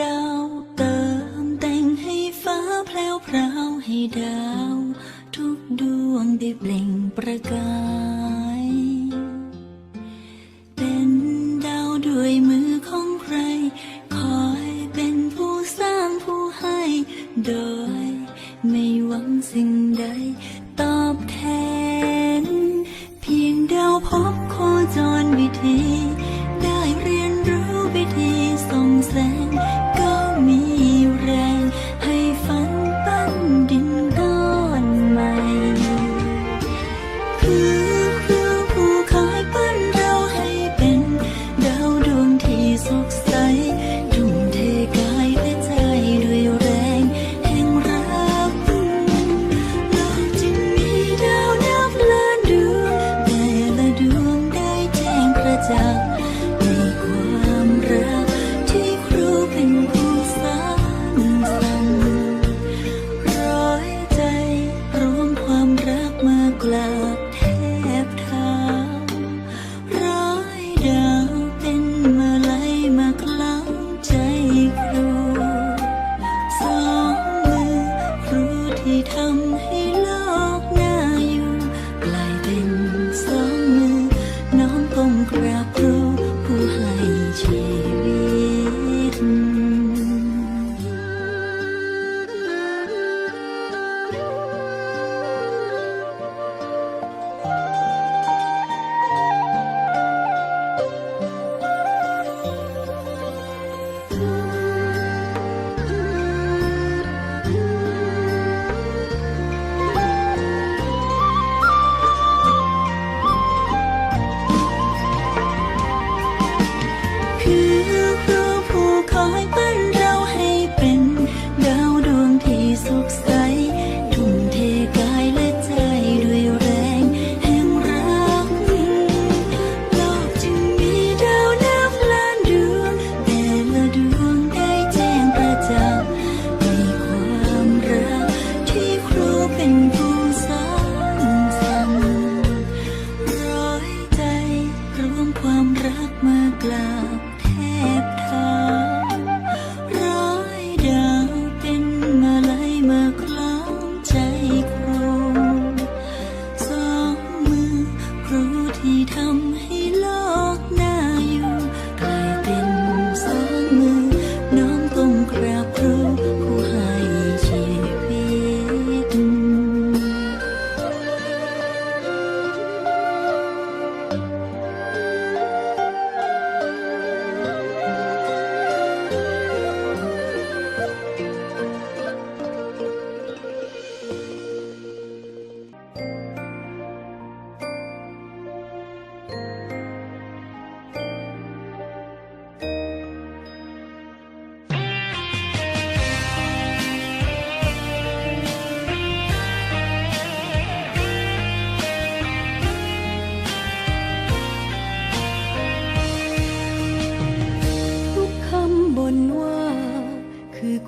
ดาวเติมแต่งให้ฟ้าแพรวพราวให้ดาว ทุกดวงได้เปล่งประกาย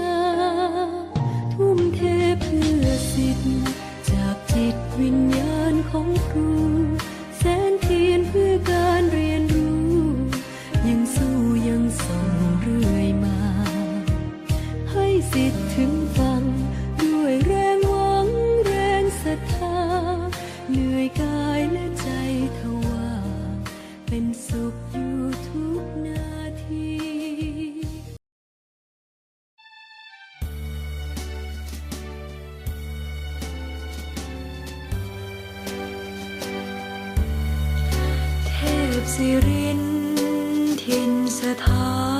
า สิรินทินสถาน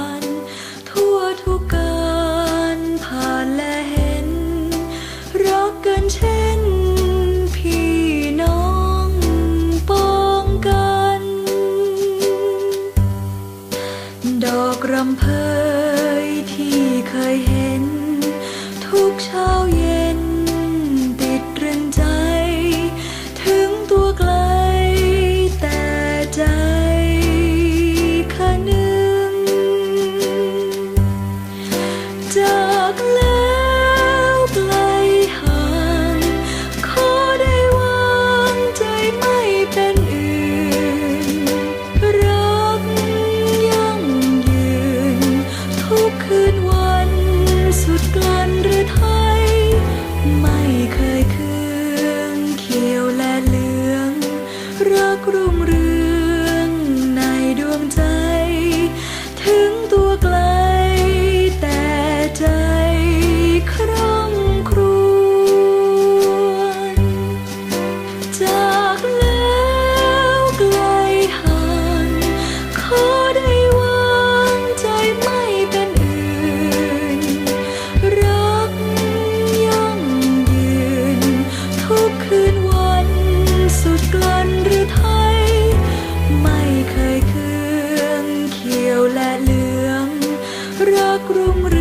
รักรุงเรือ